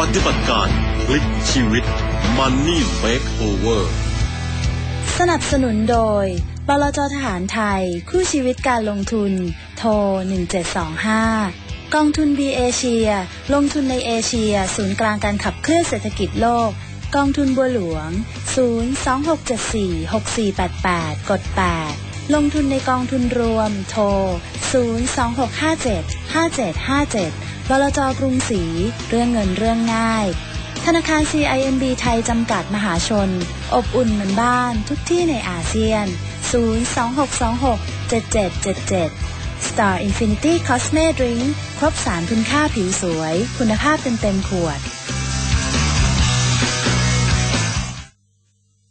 ปฏิบัติการพลิกชีวิต Money Makeover สนับสนุนโดยบลจทหารไทย คู่ชีวิตการลงทุน โทร 1725 กองทุน B เอเชีย ลงทุนในเอเชีย ศูนย์กลางการขับเคลื่อนเศรษฐกิจโลก กองทุนบัวหลวง 026746488 กด 8 ลงทุนในกองทุนรวม โทร 026575757 บลจกรุงศรี เรื่องเงินเรื่องง่าย ธนาคาร CIMB ไทยจำกัดมหาชน อบอุ่นเหมือนบ้านทุกที่ในอาเซียน 026267777 Star Infinity Cosme Drink ครบสารคุณค่าผิวสวย คุณภาพเต็มๆขวด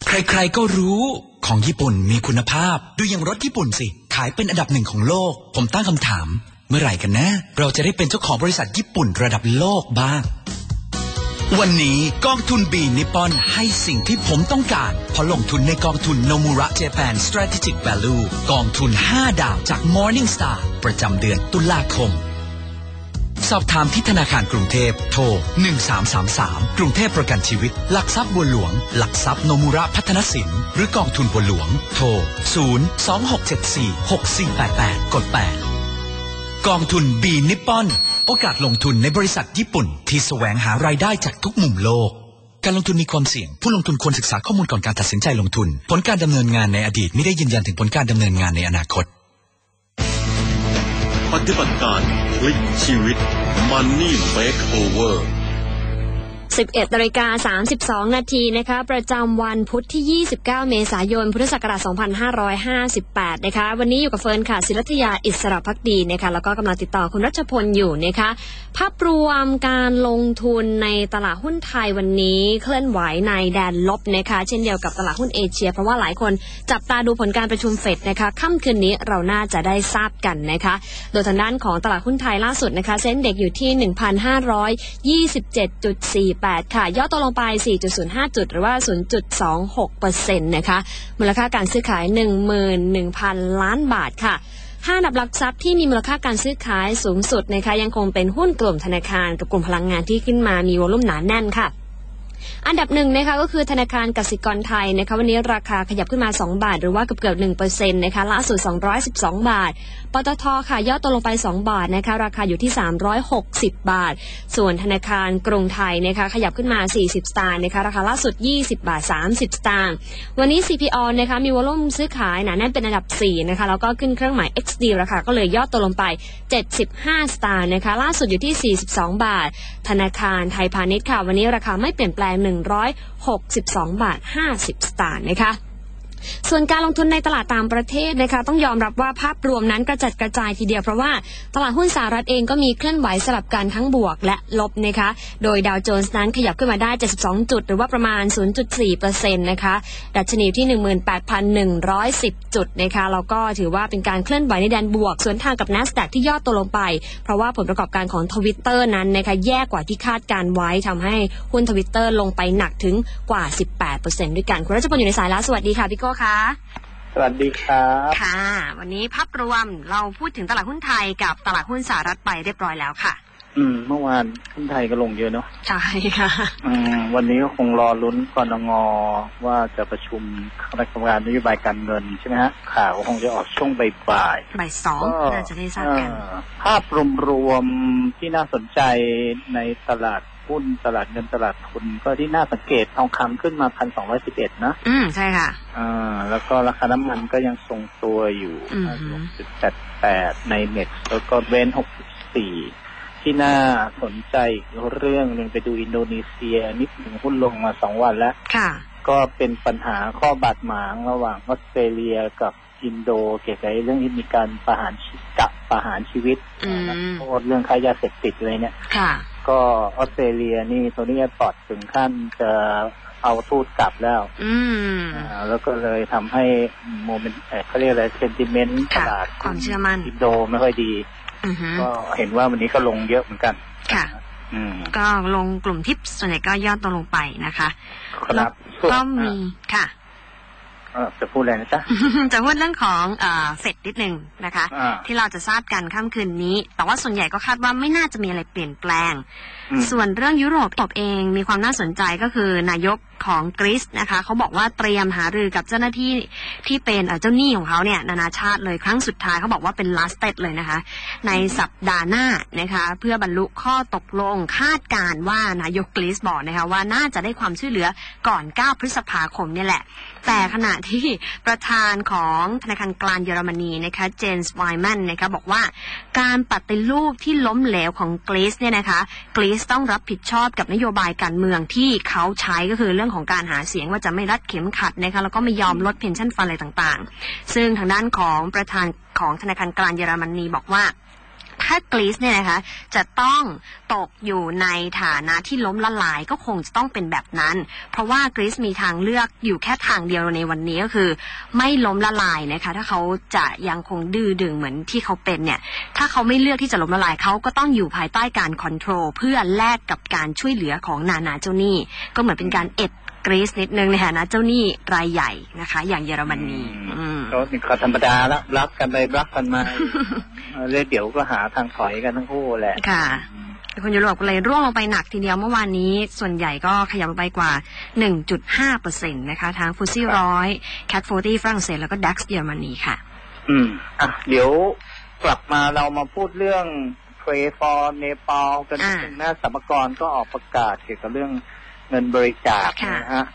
ใครๆก็รู้ของญี่ปุ่นมีคุณภาพ ดูอย่างรถญี่ปุ่นสิ ขายเป็นอันดับหนึ่งของโลก ผมตั้งคำถาม เมื่อไหร่กันนะ เราจะได้เป็นเจ้าของบริษัทญี่ปุ่นระดับโลกบ้าง วันนี้กองทุนบีนิปอนให้สิ่งที่ผมต้องการพราะลงทุนในกองทุนโนมูระเจแปน Strategic Value กองทุน 5 ดาวจาก Morning Star ประจำเดือนตุลาคม สอบถามที่ธนาคารกรุงเทพโทร 1333 กรุงเทพประกันชีวิต หลักทรัพย์บัวหลวง หลักทรัพย์โนมูระพัฒนสิน หรือกองทุนบัวหลวง โทร 026746488 กด 8 กองทุนบีนิปปอน โอกาสลงทุนในบริษัทญี่ปุ่น ที่แสวงหารายได้จากทุกมุมโลก การลงทุนมีความเสี่ยง ผู้ลงทุนควรศึกษาข้อมูลก่อนการตัดสินใจลงทุน ผลการดำเนินงานในอดีตไม่ได้ยืนยันถึงผลการดำเนินงานในอนาคต ปฏิบัติการพลิกชีวิต Money Makeover 11นาฬิกา32 นาทีนะคะ ประจำวันพุธที่ 29 เมษายน พุทธศักราช 2558 นะคะ วันนี้อยู่กับเฟิร์นค่ะ ศิรัทยา อิสระพักดีนะคะ แล้วก็กำลังติดต่อคุณรัชพลอยู่นะคะ ภาพรวมการลงทุนในตลาดหุ้นไทยวันนี้เคลื่อนไหวในแดนลบนะคะ เช่นเดียวกับตลาดหุ้นเอเชีย เพราะว่าหลายคนจับตาดูผลการประชุมเฟดนะคะค่ำคืนนี้เราน่าจะได้ทราบกันนะคะ โดยทางด้านของตลาดหุ้นไทยล่าสุดนะคะ เซ็นเด็กอยู่ที่4.48 ค่ะ ย่อตัวลงไป 4.05 จุด หรือว่า 0.26%นะคะ มูลค่าการซื้อขาย 11,000 ล้านบาทค่ะห้าอันดับหลักทรัพย์ที่มีมูลค่าการซื้อขายสูงสุดนะคะยังคงเป็นหุ้นกลุ่มธนาคารกับกลุ่มพลังงานที่ขึ้นมามีวอลุ่มหนาแน่นค่ะ อันดับหนึ่งนะคะก็คือธนาคารกสิกรไทยนะคะวันนี้ราคาขยับขึ้นมา 2 บาท หรือว่าเกือบเกือบหนึ่งเปอร์เซ็นต์นะคะล่าสุด 212 บาทปตทค่ะย่อตัวลงไป 2 บาทนะคะราคาอยู่ที่ 360 บาท ส่วนธนาคารกรุงไทยนะคะขยับขึ้นมา 40 สตางค์นะคะราคาล่าสุด 20 บาท 30 สตางค์วันนี้ CPO นะคะมีวอลุ่มซื้อขายหนาแน่นเป็นอันดับ 4 นะคะแล้วก็ขึ้นเครื่องหมาย XD ราคาก็เลยย่อตัวลงไป 75 สตางค์นะคะล่าสุดอยู่ที่ 42 บาท ธนาคารไทยพาณิชย์ค่ะ วันนี้ราคาไม่เปลี่ยนแปลง 162 บาท 50 สตางค์นะคะ ส่วนการลงทุนในตลาดต่างประเทศนะคะต้องยอมรับว่าภาพรวมนั้นกระจัดกระจายทีเดียวเพราะว่าตลาดหุ้นสหรัฐเองก็มีเคลื่อนไหวสลับกันทั้งบวกและลบนะคะโดยดาวโจนส์นั้นขยับขึ้นมาได้ 72 จุด หรือว่าประมาณ 0.4%นะคะดัชนีที่ 18,110 จุดนะคะแล้วก็ถือว่าเป็นการเคลื่อนไหวในแดนบวก สวนทางกับ NASDAQ ที่ย่อตัวลงไป เพราะว่าผลประกอบการของทวิตเตอร์นั้นนะคะแย่กว่าที่คาดการไว้ทำให้หุ้นทวิตเตอร์ลงไปหนักถึงกว่า 18%ด้วยกันคุณรัชพลอยู่ในสายแล้วสวัสดีค่ะพี่โกค่ะสวัสดีครับค่ะ วันนี้ภาพรวมเราพูดถึงตลาดหุ้นไทยกับตลาดหุ้นสหรัฐไปเรียบร้อยแล้วค่ะ อืม เมื่อวานหุ้นไทยก็ลงเยอะเนาะใช่ค่ะ อืม วันนี้ก็คงรอลุ้นกรงงว่าจะประชุมคณะกรรมการนโยบายการเงินใช่ไหมฮะข่าวคงจะออกช่วงบ่ายบ่ายสองๆก็น่าจะได้ทราบกันเอ่อภาพรวมๆที่น่าสนใจในตลาด หุ้นตลาดเงินตลาดทุน ก็ที่น่าสังเกตทองคำขึ้นมาพันสองร้อยสิบเอ็ดนะ อืมใช่ค่ะอ่าแล้วก็ราคาน้ำมันก็ยังทรงตัวอยู่อือฮึจุดแปดแปดในเน็ตแล้วก็เวนหกสี่ที่น่าสนใจอีกเรื่องหนึ่งไปดูอินโดนีเซียนิดหนึ่งหุ้นลงมาสองวันแล้วค่ะ ก็เป็นปัญหาข้อบาดหมางระหว่างออสเตรเลียกับอินโดเกี่ยวกับเรื่องที่มีการประหารชีวิตกับประหารชีวิตอืมนักโทษเรื่องค้ายาเสพติดอะไรเนี่ยค่ะ ก็ออสเตรเลียนี่ตัวนี้ปลอดถึงขั้นจะเอาทูตกลับแล้ว อืมอ่าแล้วก็เลยทำให้โมเมนต์เอ่อเขาเรียกอะไรเซนติเมนต์ตค่ะลาดความเชื่อมั่นอินโดไม่ค่อยดีอือฮึก็เห็นว่าวันนี้ก็ลงเยอะเหมือนกัน ค่ะอืมก็ลงกลุ่มทิปส่วนใหญ่ก็ย่อตัวลงไปนะคะครับก็มีค่ะออ จะพูดอะไรนะจ๊ะ จะพูดเรื่องของเอ่อเฟดนิดนึงนะคะอ่าที่เราจะทราบกันค่ำคืนนี้ แต่ว่าส่วนใหญ่ก็คาดว่าไม่น่าจะมีอะไรเปลี่ยนแปลงอืมส่วนเรื่องยุโรปตบเองมีความน่าสนใจก็คือนายกของกรีซนะคะเขาบอกว่าเตรียมหารือกับเจ้าหน้าที่ที่เป็นเจ้าหนี้ของเขาเนี่ยนานาชาติเลยครั้งสุดท้ายเขาบอกว่าเป็น last step เลยนะคะ ในสัปดาห์หน้านะคะเพื่อบรรลุข้อตกลงคาดการณ์ว่านายกกรีซบอกนะคะว่าน่าจะได้ความช่วยเหลือก่อน 9 พฤษภาคมนี่แหละ แต่ขณะที่ประธานของธนาคารกลางเยอรมนีนะคะเจนส์ไวแมนนะคะบอกว่าการปฏิรูปที่ล้มเหลวของกรีซเนี่ยนะคะกรีซต้องรับผิดชอบกับนโยบายการเมืองที่เขาใช้ก็คือเรื่องของการหาเสียงว่าจะไม่รัดเข็มขัดนะคะแล้วก็ไม่ยอมลดเพนชั่นฟันอะไรต่างๆ ซึ่งทางด้านของประธานของธนาคารกลางเยอรมนีบอกว่า ถ้ากรีซเนี่ยนะคะจะต้องตกอยู่ในฐานะที่ล้มละลายก็คงจะต้องเป็นแบบนั้น เพราะว่ากรีซมีทางเลือกอยู่แค่ทางเดียวในวันนี้ก็คือ ไม่ล้มละลายนะคะ ถ้าเขาจะยังคงดื้อดึงเหมือนที่เขาเป็นเนี่ย ถ้าเขาไม่เลือกที่จะล้มละลายเขาก็ต้องอยู่ภายใต้การคอนโทรลเพื่อแลกกับการช่วยเหลือของนานาเจ้าหนี้ ก็เหมือนเป็นการเอ็ดกรีซนิดนึงในฐานะเจ้าหนี้รายใหญ่นะคะ อย่างเยอรมนีอืมก็เป็นข้อธรรมดาละรักกันไปรักกันมา เล้วเดี๋ยวก็หาทางถอยกันทั้งคู่แหละ ค่ะคนยุโรปก็เลยร่วงลงไปหนักทีเดียวเมื่อวานนี้ ส่วนใหญ่ก็ขยับลงไปกว่า 1.5เปอร์เซ็นต์นะคะทางฟูซี่ร้อยแคทโฟตี้ฝรั่งเศสแล้วก็ดัคเยอรมนีค่ะ อืม อะ เดี๋ยวกลับมาเรามาพูดเรื่องเทรฟอร์เนปาลกันนิดนึงนะสัมภากรก็ออกประกาศเกี่ยวกับเรื่องเงินบริจาคนะฮะ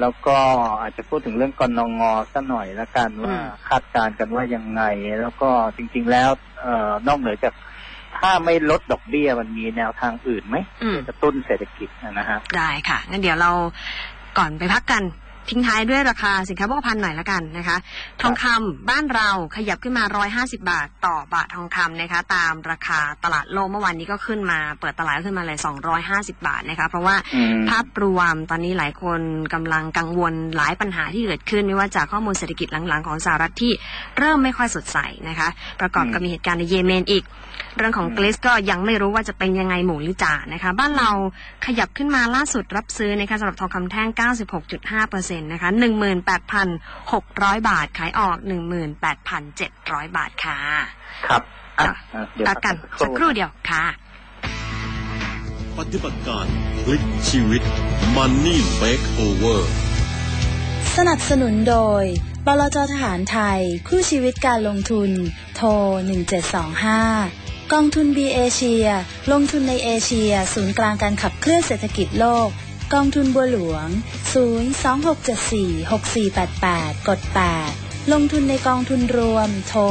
แล้วก็อาจจะพูดถึงเรื่องกนงสักหน่อยละกันว่าอืมคาดการณ์กันว่ายังไง แล้วก็จริง ๆ แล้วเอ่อนอกเหนือจากถ้าไม่ลดดอกเบี้ยมันมีแนวทางอื่นไหมอืมที่จะกระตุ้นเศรษฐกิจนะฮะได้ค่ะงั้นเดี๋ยวเราก่อนไปพักกัน ทิ้งท้ายด้วยราคาสินค้าโภคภัณฑ์หน่อยละกันนะคะ ทองคำบ้านเราขยับขึ้นมา 150 บาทต่อบาททองคำนะคะ ตามราคาตลาดโลกเมื่อวานนี้ก็ขึ้นมา เปิดตลาดขึ้นมาเลย 250 บาทนะคะ เพราะว่าอืมภาพรวมตอนนี้หลายคนกำลังกังวลหลายปัญหาที่เกิดขึ้นไม่ว่าจากข้อมูลเศรษฐกิจหลังๆ ของสหรัฐที่เริ่มไม่ค่อยสดใสนะคะ ประกอบกับมีเหตุการณ์ในเยเมนอีกเรื่องของกรีซก็ยังไม่รู้ว่าจะเป็นยังไงหมูหรือจ่านะคะ บ้านเราขยับขึ้นมาล่าสุดรับซื้อนะคะสำหรับทองคำแท่ง 96.5%นะคะ18,600 บาท ขายออก 18,700 บาทค่ะ ครับอะอะเดี๋ยวพักกันสัสักครู่เดียวค่ะ ปฏิบัติการพลิกชีวิต Money Makeover สนับสนุนโดยบลจทหารไทย คู่ชีวิตการลงทุน โทร 1725 กองทุน B เอเชียลงทุนในเอเชีย ศูนย์กลางการขับเคลื่อนเศรษฐกิจโลก กองทุนบัวหลวง 026746488 กด 8 ลงทุนในกองทุนรวม โทร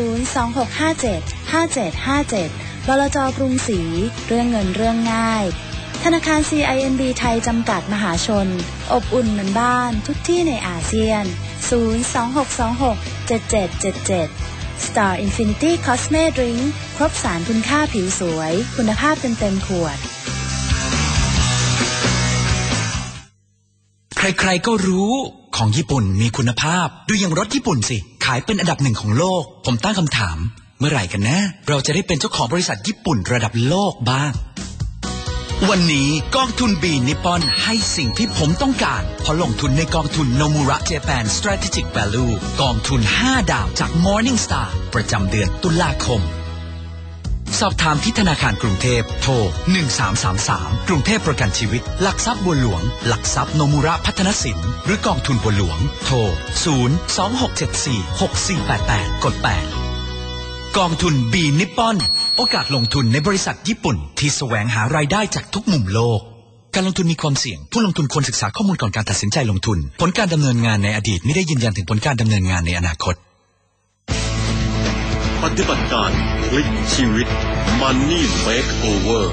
026575757บลจกรุงศรีเรื่องเงินเรื่องง่าย ธนาคาร CIMB ไทยจำกัดมหาชน อบอุ่นเหมือนบ้านทุกที่ในอาเซียน 026267777 Star Infinity Cosme Drink ครบสารคุณค่าผิวสวย คุณภาพเต็มเต็มขวด ใครๆก็รู้ของญี่ปุ่นมีคุณภาพ ดูอย่างรถญี่ปุ่นสิ ขายเป็นอันดับหนึ่งของโลก ผมตั้งคำถาม เมื่อไหร่กันนะ เราจะได้เป็นเจ้าของบริษัทญี่ปุ่นระดับโลกบ้าง วันนี้กองทุนบีนิปอนให้สิ่งที่ผมต้องการเพราะลงทุนในกองทุนโนมูระเจแปน Strategic Value กองทุน 5 ดาวจาก Morning Star ประจำเดือนตุลาคม สอบถามที่ธนาคารกรุงเทพโทร 1333 กรุงเทพประกันชีวิต หลักทรัพย์บัวหลวง หลักทรัพย์โนมูระพัฒนสิน หรือกองทุนบัวหลวง โทร 026746488 กด 8 กองทุนบีนิปปอน โอกาสลงทุนในบริษัทญี่ปุ่น ที่แสวงหารายได้จากทุกมุมโลก การลงทุนมีความเสี่ยง ผู้ลงทุนควรศึกษาข้อมูลก่อนการตัดสินใจลงทุน ผลการดำเนินงานในอดีตไม่ได้ยืนยันถึงผลการดำเนินงานในอนาคต ปฏิบัติการพลิกชีวิต Money Makeover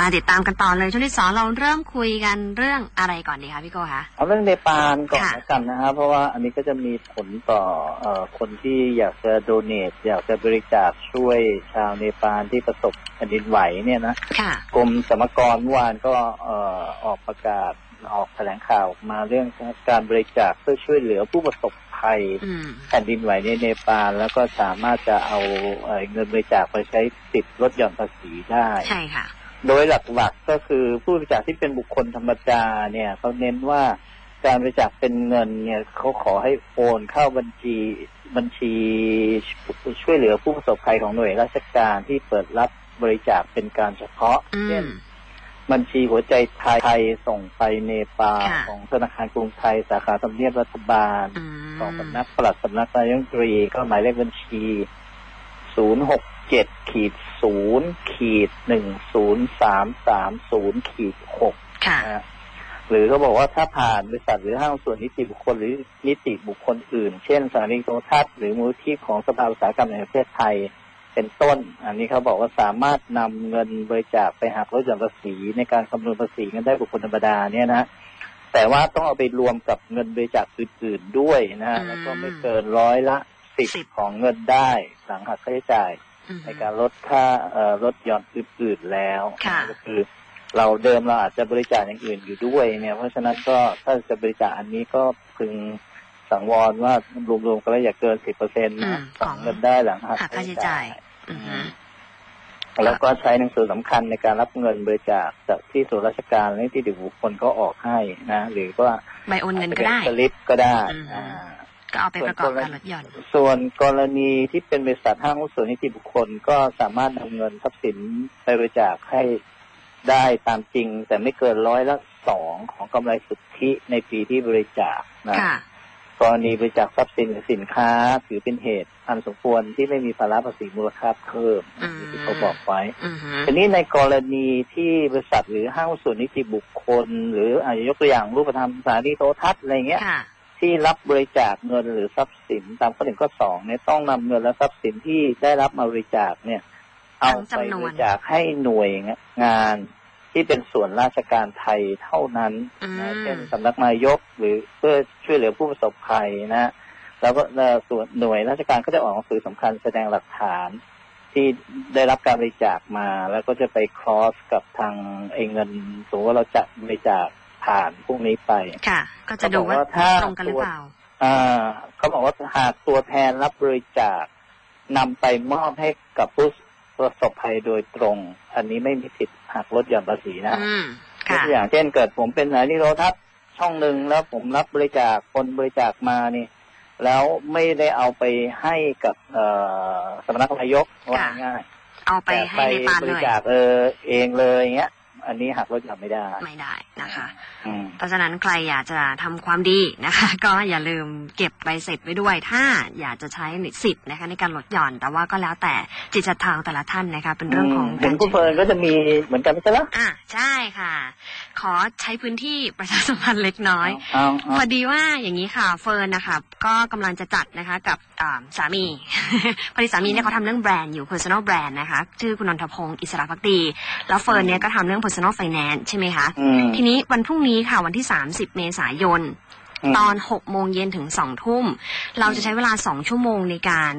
มาติดตามกันต่อเลยช่วงที่สองเราเริ่มคุยกันเรื่องอะไรก่อนดีคะพี่โก้คะเอาเรื่องเนปาลก่อนค่ะแล้วกันนะครับเพราะว่าอันนี้ก็จะมีผลต่อเอ่อคนที่อยากจะโดเนทอยากจะบริจาคช่วยชาวเนปาลที่ประสบแผ่นดินไหวเนี่ยนะค่ะกรมสรรพากรเมื่อวานก็เอ่อออกประกาศออกแถลงข่าวออกมาเรื่องการบริจาคเพื่อช่วยเหลือผู้ประสบภัยอืมแผ่นดินไหวในเนปาลแล้วก็สามารถจะเอาเอ่อเงินบริจาคไปใช้ติดลดหย่อนภาษีได้ ใช่ค่ะ โดยหลักๆก็คือผู้บริจาคที่เป็นบุคคลธรรมดาเนี่ยเขาเน้นว่าการบริจาคเป็นเงินเนี่ยเขาขอให้โอนเข้าบัญชีบัญชีช่วยเหลือผู้ประสบภัยของหน่วยราชการที่เปิดรับบริจาคเป็นการเฉพาะอืเช่นมบัญชีหัวใจไทยไทยส่งไปเนปาลค่ะของธนาคารกรุงไทยสาขาทำเนียบรัฐบาลอืมของสำนักปลัดสำนักนายกรัฐมนตรีก็หมายเลขบัญชีศูนย์หก เจ็ดขีดศูนย์ขีดหนึ่งศูนย์สามสามศูนย์ขีดหกค่ะนะฮะหรือเขาบอกว่าถ้าผ่านบริษัทหรือห้างส่วนนิติบุคคลหรือนิติบุคคลอื่น เช่นสถานีโทรทัศน์หรือมูลที่ของสภาอุตสาหกรรมแห่งประเทศไทยเป็นต้น อันนี้เขาบอกว่าสามารถนำเงินบริจาคไปหักลดหย่อนภาษีในการคำนวณภาษีเงินได้บุคคลธรรมดาเนี่ยนะแต่ว่าต้องเอาไปรวมกับเงินบริจาคอื่นๆด้วยนะฮะอืมแล้วก็ไม่เกินร้อยละสิบสิบของเงินได้หลังหักค่าใช้จ่ายอืม ในการลดค่าเอ่อลดหย่อนอื่นๆแล้วค่ะก็คือเราเดิมเราอาจจะบริจาคอย่างอื่นอยู่ด้วยเนี่ย เพราะฉะนั้นก็ถ้าจะบริจาคอันนี้ก็พึงสังวรว่ารวมๆกันแล้วอย่าเกินสิบเปอร์เซ็นต์อืนะมของเงินได้หลังหักหักค่าใช้จ่ายอือฮึแล้วก็ใช้หนังสือสำคัญในการรับเงินบริจาคจากที่ส่วนราชการและที่ดิบุคคลก็ออกให้นะ หรือว่าใบโอนเงินก็ได้สลิปก็ได้อืมอ่า ก็เอาไปประกอบการลดหย่อน ส่วนกรณีที่เป็นบริษัทห้างหุ้นส่วนนิติบุคคล ก็สามารถนำเงินทรัพย์สินไปบริจาคให้ได้ตามจริง แต่ไม่เกินร้อยละสองของกำไรสุทธิในปีที่บริจาคนะค่ะกรณีบริจาคทรัพย์สินหรือสินค้าถือเป็นเหตุอันสมควรที่ไม่มีภาระภาษีมูลค่าเพิ่มอืมที่เขาบอกไว้อือฮึทีนี้ในกรณีที่บริษัทหรือห้างหุ้นส่วนนิติบุคคล หรืออาจจะยกตัวอย่างรูปธรรมสถานีโทรทัศน์อะไรเงี้ยค่ะ ที่รับบริจาคเงินหรือทรัพย์สินตามข้อหนึ่งข้อสองเนี่ยต้องนำเงินและทรัพย์สินที่ได้รับมาบริจาคเนี่ย เอาไปบริจาคให้หน่วยงานที่เป็นส่วนราชการไทยเท่านั้นนะอืมเช่นสำนักนายกหรือเพื่อช่วยเหลือผู้ประสบภัยนะแล้วก็เอ่อส่วนหน่วยราชการก็จะออกหนังสือสำคัญแสดงหลักฐานที่ได้รับการบริจาคมา แล้วก็จะไปครอสกับทางไอ้เงินสมมติว่าเราจะบริจาค ผ่านพวกนี้ไป ค่ะ ก็จะดูว่าเขาบอกว่าถ้าตรงกันหรือเปล่าอ่าเขาบอกว่าหากตัวแทนรับบริจาคนำไปมอบให้กับผู้ประสบภัยโดยตรง อันนี้ไม่มีสิทธิ์หักลดหย่อนภาษีนะอืมยกค่ะตัวอย่างเช่นเกิดผมเป็นสถานีโทรทัศน์ช่องหนึ่งแล้วผมรับบริจาคคนบริจาคมานี่ แล้วไม่ได้เอาไปให้กับเอ่อสำนักนายกว่าค่ะง่ายเอาไปแต่ให้ในปานบเลริยจาคเออเองเลยอย่างเงี้ย อันนี้หักลดหย่อนไม่ได้ ไม่ได้นะคะอืมเพราะฉะนั้นใครอยากจะทำความดีนะคะ ก็อย่าลืมเก็บใบเสร็จไว้ด้วย ถ้าอยากจะใช้สิทธิ์นะคะในการลดหย่อน แต่ว่าก็แล้วแต่จิตศรัทธาของแต่ละท่านนะคะ เป็นเรื่องของเห็นคุณเฟิร์นก็จะมีเหมือนกันไม่ใช่เหรออะใช่ค่ะ ขอใช้พื้นที่ประชาสัมพันธ์เล็กน้อยเอาพเอาอดีว่าอย่างนี้ค่ะเฟิร์นนะคะก็กำลังจะจัดนะคะกับอ่าสามีพอดีสามีเนี่ยเขาทำเรื่องแบรนด์อยู่ personal brand นะคะชื่อคุณนนทพงศ์อิสระพักดีแล้วเฟิร์นเนี่ยก็ทำเรื่อง personal finance ใช่ไหมคะอืมทีนี้วันพรุ่งนี้ค่ะวันที่ 30 เมษายนม ตอน6โมงเย็นถึง2ทุ่ม เราจะใช้เวลา2ชั่วโมงในการ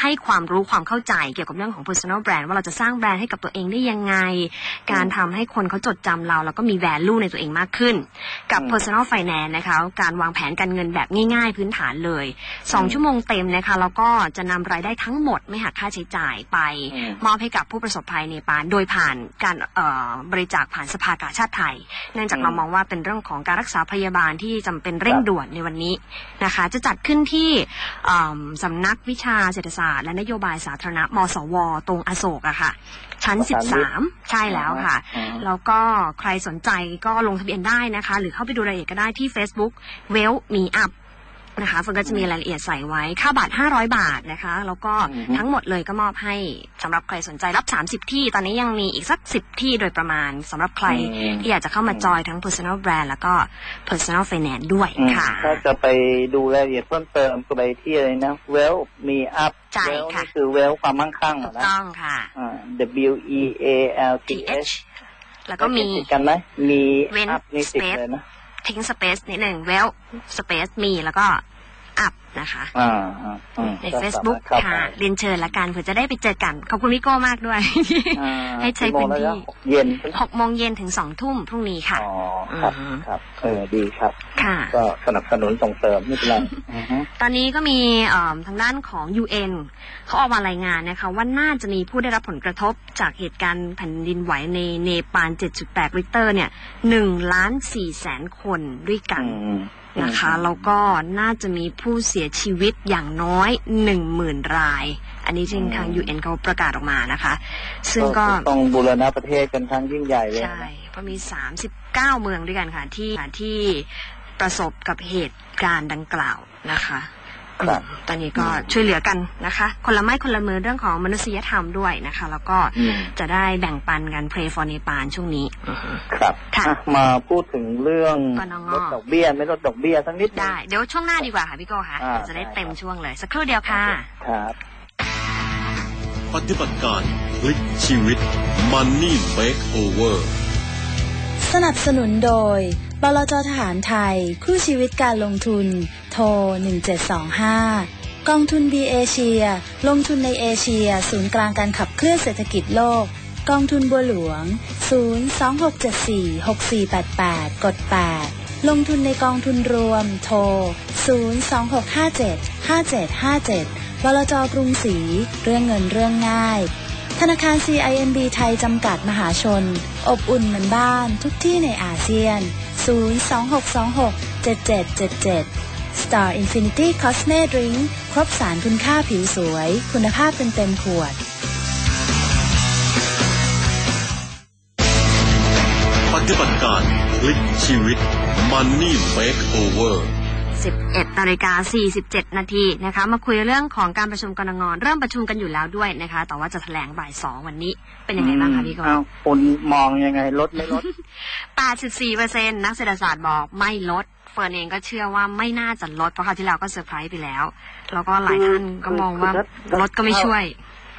ให้ความรู้ความเข้าใจเกี่ยวกับเรื่องของ personal brand ว่าเราจะสร้างแบรนด์ให้กับตัวเองได้ยังไง การทำให้คนเขาจดจำเรา แล้วก็มี value ในตัวเองมากขึ้น กับอืม personal finance นะคะการวางแผนการเงินแบบง่าย ๆ พื้นฐานเลย2ชั่วโมงเต็มนะคะแล้วก็จะนำรายได้ทั้งหมดไม่หักค่าใช้จ่ายไปอืมมอบให้กับผู้ประสบภัยในปานโดยผ่านการเอ่อบริจาคผ่านสภากาชาติไทย เนื่องจากอืมเรามองว่าเป็นเรื่องของการรักษาพยาบาลที่จำเป็นเร่งด่วนในวันนี้นะคะ จะจัดขึ้นที่อ่ำสำนักวิชาเศรษฐศาสตร์ และนโยบายสาธารณะมสว ตรงอโศกอะค่ะ ชั้น 13 ใช่แล้วค่ะอืมแล้วก็ใครสนใจก็ลงทะเบียนได้นะคะ หรือเข้าไปดูรายละเอียดก็ได้ที่ Facebook w e l l Me Up นะคะเฟิร์นก็จะมีรายละเอียดใส่ไว้ ค่าบัตร500 บาทนะคะ แล้วก็อือฮึทั้งหมดเลยก็มอบให้สำหรับใครสนใจรับ 30 ที่ ตอนนี้ยังมีอีกสัก 10 ที่โดยประมาณสำหรับใครอืมที่อยากจะเข้ามาจอยทั้ง personal brand แล้วก็ personal finance ด้วยอืมค่ะ ถ้าจะไปดูรายละเอียดเพิ่มเติมก็ไปที่อะไรนะ well มีอัพใช่ well ค่ะนี่คือ well ความมั่งคั่งถูอะกนะต้องค่ะอ่า W E A L T th H แล้วก็มีติดกันไหมมีเว้นอัพนี่ติด space เลยนะ ทิ้งสเปซนิดหนึ่งเวลสเปซมีแล้วก็ up นะคะอ่าอ่าอืมในก็สามารถ Facebook เข้าไปค่ะเรียนเชิญละกันเผื่อจะได้ไปเจอกัน ขอบคุณพี่โก้มากด้วยอ่าให้ใช้พื้นที่กี่โมงแล้วเย็นใช่ไหมหกโมงเย็นถึงสองทุ่มพรุ่งนี้ค่ะอ๋อครับอืมครับเออดีครับ ค่ะ ก็สนับสนุนส่งเสริมไม่เป็นไรอือฮึตอนนี้ก็มีเอ่อทางด้านของ UN เขาออกมารายงานนะคะ ว่าน่าจะมีผู้ได้รับผลกระทบจากเหตุการณ์แผ่นดินไหวในเนปาล 7.8ริกเตอร์เนี่ย1ล้าน4แสนคนด้วยกันอืม นะคะแล้วก็น่าจะมีผู้เสียชีวิตอย่างน้อย10,000ราย อันนี้จริงทาง UN เขาประกาศออกมานะคะ ซึ่งก็ต้องบูรณะประเทศกันทั้งยิ่งใหญ่เลยใช่นะเพราะมี39เมืองด้วยกันค่ะที่ที่ประสบกับเหตุการณ์ดังกล่าวนะคะครับอืม ตอนนี้ก็ช่วยเหลือกันนะคะ คนละไม้คนละมือเรื่องของมนุษยธรรมด้วยนะคะ แล้วก็อืมจะได้แบ่งปันกัน pray for เนปาลช่วงนี้อือฮึครับค่ะอะมาพูดถึงเรื่องกนงลดดอกเบี้ยไม่ลดดอกเบี้ยสักนิดหนึ่งได้เดี๋ยวช่วงหน้าดีกว่าค่ะพี่โก้ค่ะอ่าจะได้ได้เต็มครับช่วงเลยสักครู่เดียวค่ะครับปฏิบัติการพลิกชีวิต Money Makeover สนับสนุนโดย บลจทหารไทย คู่ชีวิตการลงทุน โทร 1725 กองทุน B เอเชีย ลงทุนในเอเชีย ศูนย์กลางการขับเคลื่อนเศรษฐกิจโลก กองทุนบัวหลวง 026746488 กด 8 ลงทุนในกองทุนรวม โทร 026575757บลจกรุงศรี เรื่องเงินเรื่องง่าย ธนาคาร CIMB ไทยจำกัดมหาชน อบอุ่นเหมือนบ้านทุกที่ในอาเซียน 026267777 Star Infinity Cosme Drink ครบสารคุณค่าผิวสวย คุณภาพเป็นเต็มขวด ปฏิบัติการพลิกชีวิต Money Makeover 11นาฬิกา47 นาทีนะคะ มาคุยเรื่องของการประชุมกรงงเริ่มประชุมกันอยู่แล้วด้วยนะคะ แต่ว่าจะแถลงบ่ายสองวันนี้ เป็นยังไงบ้างคะพี่กอ้าวคุณมองยังไงลดไม่ลด 84เปอร์เซ็นนักเศรษฐศาสตร์บอกไม่ลด เฟิร์นเองก็เชื่อว่าไม่น่าจะลด เพราะคราวที่แล้วก็เซอร์ไพรส์ไปแล้ว แล้วก็หลายท่านก็มองว่าคือคือลดก็ไม่ช่วย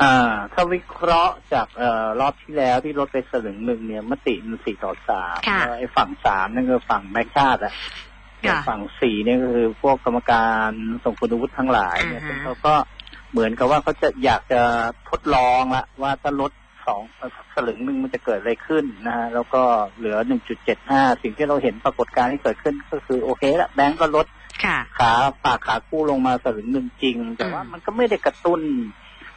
อ่าถ้าวิเคราะห์จากเอ่อรอบที่แล้วที่ลดไปสลึงหนึ่งเนี่ยมติมันสี่ต่อสามค่ะแล้วไอ้ฝั่งสามนั่นคือฝั่งแบงค์ชาติอะ ค่ะฝั่งสี่เนี่ยก็คือพวกกรรมการส่งคุณวุฒิทั้งหลายเนี่ยอ่าฮะซึ่งเขาก็เหมือนกับว่าเขาจะอยากจะทดลองละว่าถ้าลดสองสลึงหนึ่งมันจะเกิดอะไรขึ้นนะฮะแล้วก็เหลือหนึ่งจุดเจ็ดห้าสิ่งที่เราเห็นปรากฏการณ์ที่เกิดขึ้นก็คือโอเคละแบงก์ก็ลดค่ะขาฝากขากู้ลงมาสลึงหนึ่งจริง แต่ว่าอืมมันก็ไม่ได้กระตุ้น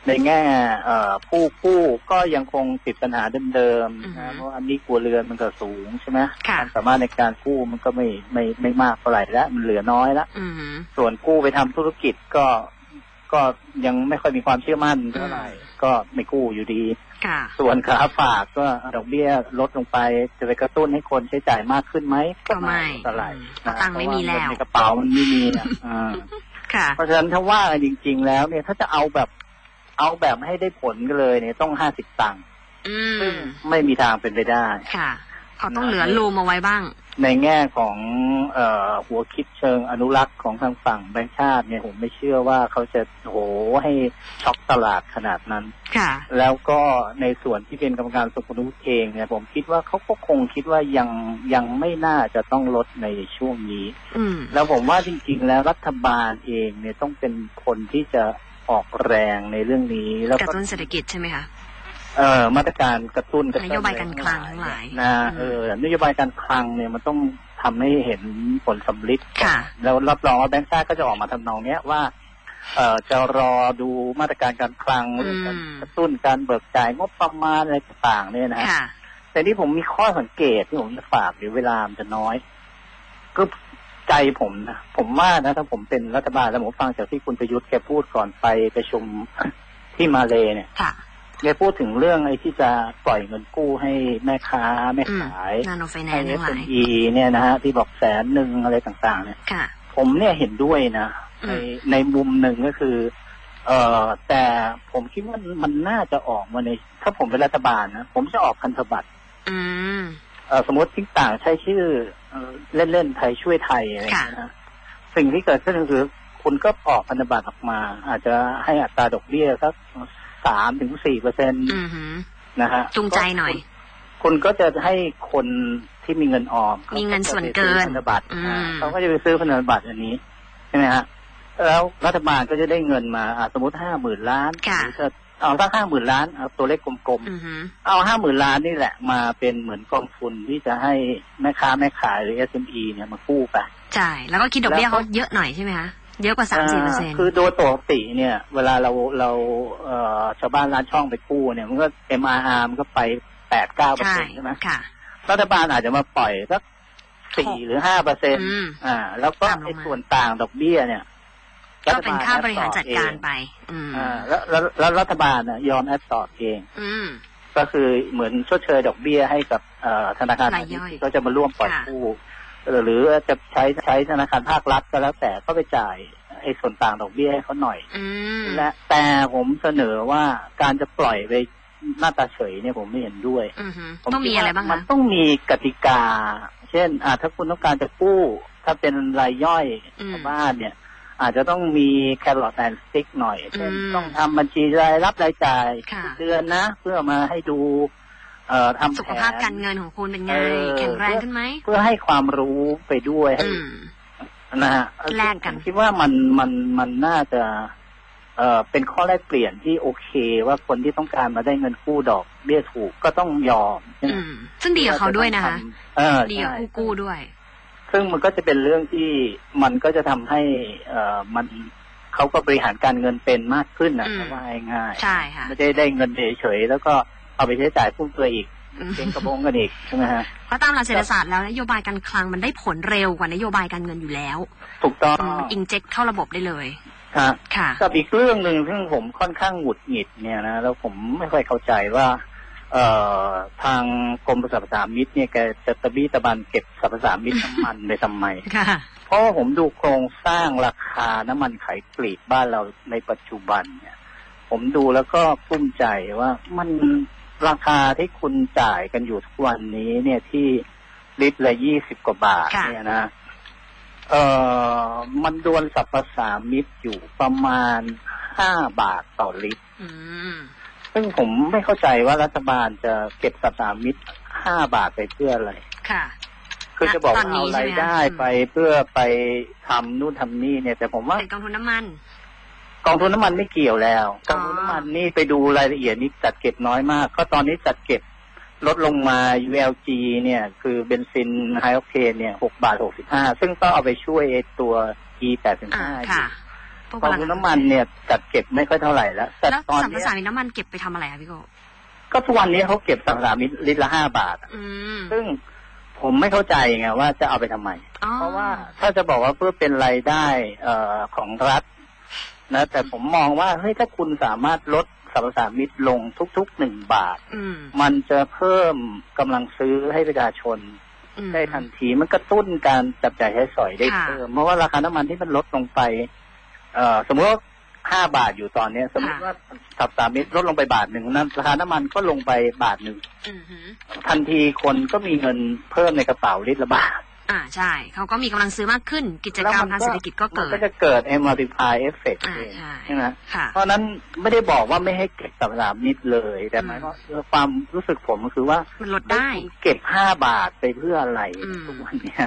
ในแง่เอ่อผู้กู้ก็ยังคงติดปัญหาเดิมๆนะเพราะอันนี้กลัวเรือนมันก็สูงใช่ไหมค่ะความสามารถในการกู้มันก็ไม่ไม่ไม่มากเท่าไหร่แล้วมันเหลือน้อยแล้วอืมส่วนกู้ไปทำธุรกิจก็ก็ยังไม่ค่อยมีความเชื่อมั่นเท่าไหร่ก็ไม่กู้อยู่ดีค่ะส่วนขาฝากก็ดอกเบี้ยลดลงไปจะไปกระตุ้นให้คนใช้จ่ายมากขึ้นไหมก็ไม่เท่าไหร่เพราะตังค์ไม่มีแล้วเพราะาเงินในกระเป๋ามันไม่มีอะอ่าค่ะเพราะฉะนั้นถ้าว่ากันจริง ๆ แล้วเนี่ยถ้าจะเอาแบบ เอาแบบให้ได้ผลกันเลยเนี่ยต้องห้าสิบตังค์อืซึ่งมไม่มีทางเป็นไปได้ ค่ะเขาต้องเหลือรูมเอาไว้บ้าง ในแง่ของเอ่อหัวคิดเชิงอนุรักษ์ของทางฝั่งแบงค์ชาติเนี่ยผมไม่เชื่อว่าเขาจะโหให้ช็อกตลาดขนาดนั้น ค่ะ แล้วก็ในส่วนที่เป็นกรรมการสมนุเองเนี่ยผมคิดว่าเขาก็คงคิดว่ายังยังไม่น่าจะต้องลดในช่วงนี้อืมแล้วผมว่าจริงๆแล้วรัฐบาลเองเนี่ยต้องเป็นคนที่จะ ออกแรงในเรื่องนี้ แล้วกระก็ตุ้นเศรษฐกิจใช่ไหมคะเอ่อมาตรการกระตุ้นกระตุ้นโยบายการคลังทั้งหลายนะอืมเออนโยบายการคลังเนี่ยมันต้องทำให้เห็นผลสำลิดค่ะแล้วรับรองว่าแบงค์ชาติก็จะออกมาทำนองเนี้ยว่า เอ่อจะรอดูมาตรการการคลังเรื่องการอืมกระตุ้นการเบิกจ่ายงบประมาณอะไรต่างๆเนี่ยนะฮะค่ะแต่ที่ผมมีข้อสังเกตที่ผมจะฝากเดี๋ยวเวลามันจะน้อย ก็ ใจผมนะผมว่านะถ้าผมเป็นรัฐบาลแล้วผมฟังจากที่คุณประยุทธ์แกพูดก่อนไปประชุมที่มาเลเนี่ยค่ะแกพูดถึงเรื่องไอ้ที่จะปล่อยเงินกู้ให้แม่ค้าแม่อืมขายนาโนไฟแนให้นซ์ทั้งหลาย SME เนี่ยนะฮะที่บอกแสนหนึ่งอะไรต่างๆ เนี่ยค่ะ ผมเนี่ยเห็นด้วยนะอืมในในมุมหนึ่งก็คือ เอ่อแต่ผมคิดว่ามันน่าจะออกมาใน ถ้าผมเป็นรัฐบาลนะผมจะออกพันธบัตรอืมเอ่อ สมมติที่ต่างใช้ชื่อเอ่อเล่นๆไทยช่วยไทยอะไรอย่างเงี้ยนะสิ่งที่เกิดขึ้นก็คือคุณก็ออกพันธบัตรออกมา อาจจะให้อัตราดอกเบี้ยสักสามถึงสี่เปอร์เซ็นต์อือหือนะฮะจูงใจหน่อย คุณก็จะให้คนที่มีเงินออมมีเงินส่วนเกินขาจะไปซื้อพันธบัตรอืมอ่าเขาก็จะไปซื้อพันธบัตรอันนี้ใช่ไหมฮะแล้วรัฐบาลก็จะได้เงินมาอะสมมติห้าหมื่นล้านค่ะหรือจะ เอาตั้งห้าหมื่นล้านเอาตัวเลขกลมอือฮึๆเอาห้าหมื่นล้านนี่แหละมาเป็นเหมือนกองทุนที่จะให้แม่ค้าแม่ขายหรือ SME เนี่ยมากู้ไปใช่แล้วก็คิดดอกเบี้ยเขาเยอะหน่อยใช่ไหมคะเยอะกว่าสามสี่เปอร์เซ็นต์คือโดยปกติเนี่ย เวลาเราเราเอ่อชาวบ้านร้านช่องไปกู้เนี่ย มันก็ MRR มันก็ไปแปดเก้าเปอร์ใช่เซ็นต์ใช่ไหมค่ะรัฐบาลอาจจะมาปล่อยสักสี่หรือห้าเปอร์เซ็นต์อืมอ่า แล้วก็ต่ำลงมาไอ้ส่วนต่างดอกเบี้ยเนี่ย ก็เป็นค่าบริหารจัดการไปไปอืมอ่าแล้วแล้วแล้วรัฐบาลน่ะยอมแอดสอบเอง อืมก็คือเหมือนชดเชยดอกเบี้ยให้กับเอ่อธนาคารรายย่อยที่เขาจะมาร่วมปล่อยค่ะกู้เออหรือจะใช้ใช้ธนาคารภาครัฐก็แล้วแต่ก็ไปจ่ายไอ้ส่วนต่างดอกเบี้ยให้เขาหน่อยอืมและแต่ผมเสนอว่าการจะปล่อยไปหน้าตาเฉยเนี่ยผมไม่เห็นด้วยอือฮึผมต้องมีคิดว่าอะไรบ้างมัคะนต้องมีกติกา เช่น อ่าถ้าคุณต้องการจะกู้ ถ้าเป็นรายย่อยอืมชาวบ้านเนี่ย อาจจะต้องมีแครอทแอนด์สติ๊กหน่อยเช่นอืมต้องทำบัญชีรายรับรายจ่ายค่ะทุกเดือนนะ เพื่อมาให้ดู เอ่อทำสุแผขนภาพการเงินของคุณเป็นไงเออแข็งแรงขึ้นไหมเพื่อให้ความรู้ไปด้วยให้อืมนะฮะแลกกันผมคิดว่ามันมันมันน่าจะเอ่อเป็นข้อแลกเปลี่ยนที่โอเค ว่าคนที่ต้องการมาได้เงินกู้ดอกเบี้ยถูกก็ต้องยอมใช่ไหมอืมซึ่งดีกับเขาด้วยนะคะเออดีกับใช่ผู้กู้ด้วย ซึ่งมันก็จะเป็นเรื่องที่มันก็จะทำให้เอ่อมันเขาก็บริหารการเงินเป็นมากขึ้นนะอืมว่าง่ายๆใช่ค่ะไม่ได้ได้เงินเฉยๆแล้วก็เอาไปใช้จ่ายฟุ่มเฟือยอีกอืมเก่งกระบงกันอีกใช่ไหมฮะเพราะตามหลักเศรษฐศาสตร์แล้วนโยบายการคลังมันได้ผลเร็วกว่านโยบายการเงินอยู่แล้ว ถูกต้องอืมอินเจคเข้าระบบได้เลยฮะค่ะกับอีกเรื่องหนึ่งซึ่งผมค่อนข้างหงุดหงิดเนี่ยนะแล้วผมไม่ค่อยเข้าใจว่า เอ่อทางกรมสรรพสามิตเนี่ยแกจะตะบี้ตะบันเก็บสรรพสามิตน้ำมันไปทำไมค่ะเพราะว่าผมดูโครงสร้างราคาน้ำมันขายปลีกบ้านเราในปัจจุบันเนี่ย ผมดูแล้วก็กลุ้มใจว่ามันราคาที่คุณจ่ายกันอยู่ทุกวันนี้เนี่ยที่ลิตรละยี่สิบกว่าบาทค่ะเนี่ยนะเอ่อมันดวนสรรพสามิตอยู่ประมาณห้าบาทต่อลิตรอืม ซึ่งผมไม่เข้าใจว่ารัฐบาลจะเก็บสรรพสามิตห้าบาทไปเพื่ออะไร ค่ะ คือจะบอกตอว่านนี้เอาใช่รายไหมคะได้อืมไปเพื่อไปทำนู่นทำนี่เนี่ย แต่ผมว่าเป็นกองทุนน้ำมัน กองทุนน้ำมันไม่เกี่ยวแล้วกอ๋อองทุนน้ำมันนี่ไปดูรายละเอียดนี่จัดเก็บน้อยมาก ก็ตอนนี้จัดเก็บลดลงมา ULG เนี่ย คือเบนซินไฮออกเทนเนี่ยหกบาทหกสิบห้าซึ่งต้องเอาไปช่วยไอ้ตัว E แปดสิบอ่าห้าค่ะ พวกกองทุนน้ำมันเนี่ยจัดเก็บไม่ค่อยเท่าไหร่แล้วแต่แล้วตอนสัมปเนี้ยทานมิตรน้ำมันเก็บไปทำอะไรคะพี่โกก็ทุกวันนี้เขาเก็บสัมปทานมิตรลิตรละห้าบาทอะอืมซึ่งผมไม่เข้าใจไงว่าจะเอาไปทำไมอ๋อเพราะว่าถ้าจะบอกว่าเพื่อเป็นรายได้เอ่อของรัฐ นะ แต่ผมมองว่าเฮ้ยถ้าคุณสามารถลดสรรพสามิตลงทุกๆหนึ่งบาทอืมมันจะเพิ่มกำลังซื้อให้ประชาชนอืมได้ทันทีมันกระตุ้นการจับจ่ายใช้สอยได้ค่ะเพิ่มเพราะว่าราคาน้ำมันที่มันลดลงไป เอ่อสมมติว่าห้าบาทอยู่ตอนเนี้ย สมมติว่าสับสามิตลดลงไปบาทหนึ่งนั้นราคาน้ำมันก็ลงไปบาทหนึ่งอืมหือทันทีคนก็มีเงินเพิ่มในกระเป๋าลิตรละบาทอ่าใช่ เขาก็มีกำลังซื้อมากขึ้น กิจกรรมทางเศรษฐกิจก็มัเกินดก็จะเกิด multiply effect อ่าเองใช่ใช่ไหมค่ะเพราะฉะนั้นไม่ได้บอกว่าไม่ให้เก็บสัปดาห์นิดเลย แต่หมายว่าเออความรู้สึกผมก็คือว่ามันลดได้ เก็บห้าบาทไปเพื่ออะไรอืมทุกวันเนี้ย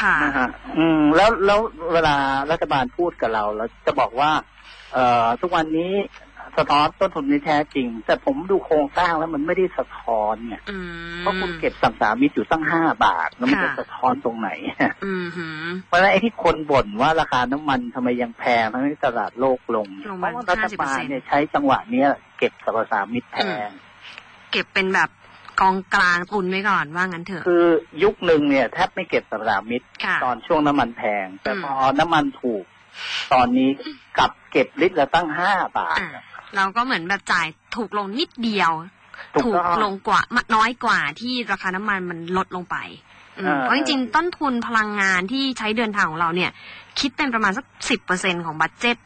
ค่ะนะฮะอืมแล้วแล้วเวลารัฐบาลพูดกับเราเราจะบอกว่า เอ่อทุกวันนี้สะท้อนต้นทุนที่แท้จริง แต่ผมดูโครงสร้างแล้วมันไม่ได้สะท้อนเนี่ยอืมเพราะคุณเก็บสัมสามิตอยู่ตั้งห้าบาท แล้วมันจะค่ะสะท้อนตรงไหนอืมหือเพราะฉะนั้นไอ้ที่คนบ่นว่าราคาน้ำมันทำไมยังแพงทั้งที่ตลาดโลกลงลงเพมาราะว่ารัฐบาล50%เนี่ยใช้จังหวะเนี้ยเก็บสรรพสามิตแพงเก็บเป็นแบบ กองกลางตุนไว้ก่อนว่างั้นเถอะ คือยุคหนึ่งเนี่ยแทบไม่เก็บสรรพสามิตค่ะตอนช่วงน้ำมันแพง แต่อืมพอน้ำมันถูก ตอนนี้กลับเก็บลิตรละตั้งห้าบาทอ่าเราก็เหมือนแบบจ่ายถูกลงนิดเดียว ถูกถูกต้องลงกว่าน้อยกว่าที่ราคาน้ำมันมันลดลงไปอืมเออเพราะจริงๆต้นทุนพลังงานที่ใช้เดินทางของเราเนี่ย คิดเป็นประมาณสักสิบเปอร์เซ็นของบัตเจ็ต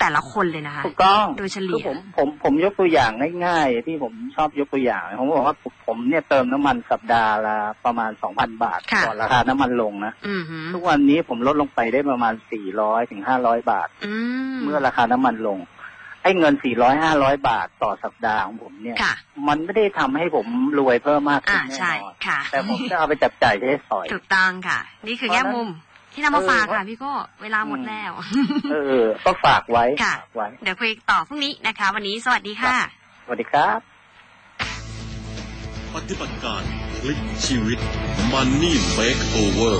แต่ละคนเลยนะคะถูกต้องโดยเฉลี่ยคือผมผมผมยกตัวอย่างง่ายๆที่ผมชอบยกตัวอย่าง ผมบอกว่าผมเนี่ยเติมน้ำมันสัปดาห์ละประมาณสองพันบาทค่ะก่อนราคาน้ำมันลงนะอืมหือทุกวันนี้ผมลดลงไปได้ประมาณสี่ร้อยถึงห้าร้อยบาทอืมเมื่อราคาน้ำมันลงไอ้เงิน400 500บาทต่อสัปดาห์ของผมเนี่ยค่ะมันไม่ได้ทำให้ผมรวยเพิ่มมากขึ้อ่านแน่ใช่นอนค่ะแต่ผมจะเอาไปจับจ่ายใช้สอยถูกต้องค่ะ นี่คือเพแง่ราะฉะนั้นมุม ที่นำมาฝากค่ะพี่โก้เวลาหมดแล้ว เออต้องฝากไว้ค่ะฝากไว้เดี๋ยวคุยต่อพรุ่งนี้นะคะ วันนี้สวัสดีค่ะ สวัสดีครับ ปฏิบัติการพลิกชีวิต Money Makeover